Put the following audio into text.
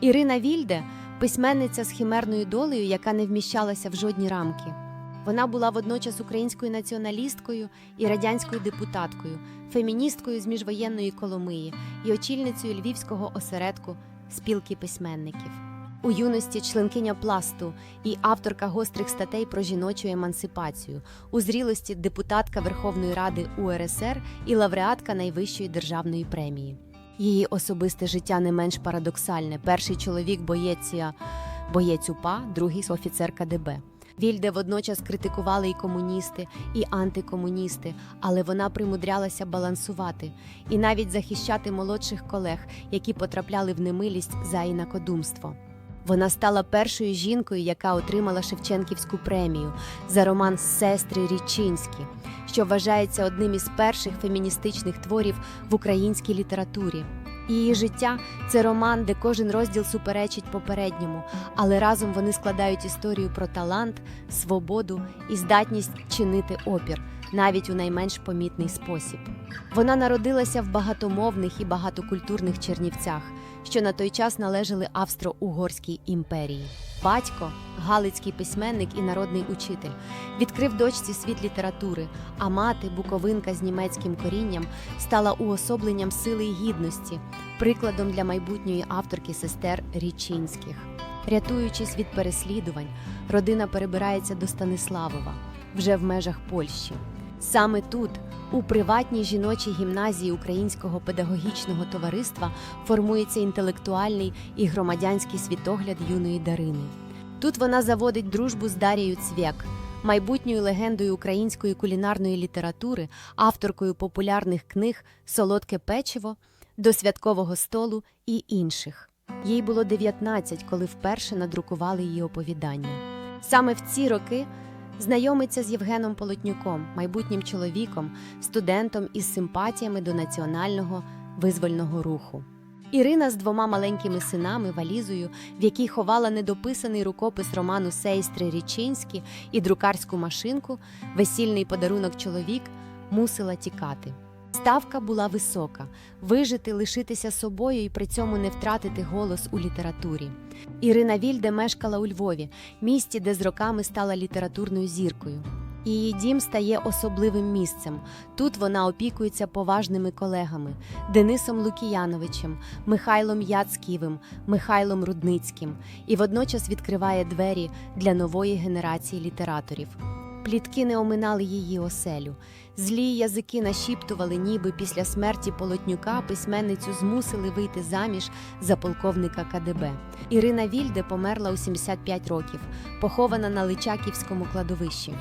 Ірина Вільде письменниця з химерною долею, яка не вміщалася в жодні рамки. Вона була водночас українською націоналісткою і радянською депутаткою, феміністкою з міжвоєнної Коломиї і очільницею львівського осередку спілки письменників. У юності членкиня пласту і авторка гострих статей про жіночу емансипацію, у зрілості депутатка Верховної Ради УРСР і лауреатка найвищої державної премії. Її особисте життя не менш парадоксальне. Перший чоловік боєць, боєць УПА, другий офіцер КДБ. Вільде водночас критикували і комуністи, і антикомуністи, але вона примудрялася балансувати і навіть захищати молодших колег, які потрапляли в немилість за інакодумство. Вона стала першою жінкою, яка отримала Шевченківську премію за роман Сестри Річинські, що вважається одним із перших феміністичних творів в українській літературі. Її життя це роман, де кожен розділ суперечить попередньому, але разом вони складають історію про талант, свободу і здатність чинити опір, навіть у найменш помітний спосіб. Вона народилася в багатомовних і багатокультурних Чернівцях, що на той час належали Австро-Угорській імперії. Батько, галицький письменник і народний учитель, відкрив дочці світ літератури, а мати, буковинка з німецьким корінням, стала уособленням сили й гідності, прикладом для майбутньої авторки сестер Річинських. Рятуючись від переслідувань, родина перебирається до Станиславова вже в межах Польщі. Саме тут, у приватній жіночій гімназії Українського педагогічного товариства, формується інтелектуальний і громадянський світогляд юної Дарини. Тут вона заводить дружбу з Дарією Цвєк, майбутньою легендою української кулінарної літератури, авторкою популярних книг Солодке печиво до святкового столу і інших. Їй було 19, коли вперше надрукували її оповідання. Саме в ці роки знайомиться з Євгеном Полотнюком, майбутнім чоловіком, студентом із симпатіями до національного визвольного руху. Ірина з двома маленькими синами, валізою, в якій ховала недописаний рукопис роману Сейстри Річинські і друкарську машинку, весільний подарунок чоловік, мусила тікати. Ставка була висока вижити, лишитися собою і при цьому не втратити голос у літературі. Ірина Вільде мешкала у Львові, місті, де з роками стала літературною зіркою. Її дім стає особливим місцем. Тут вона опікується поважними колегами Денисом Лукіяновичем, Михайлом Яцьківим, Михайлом Рудницьким і водночас відкриває двері для нової генерації літераторів. Плітки не оминали її оселю. Злі язики нашіптували, ніби після смерті Полотнюка письменницю змусили вийти заміж за полковника КДБ. Ірина Вільде померла у 75 років, похована на Личаківському кладовищі.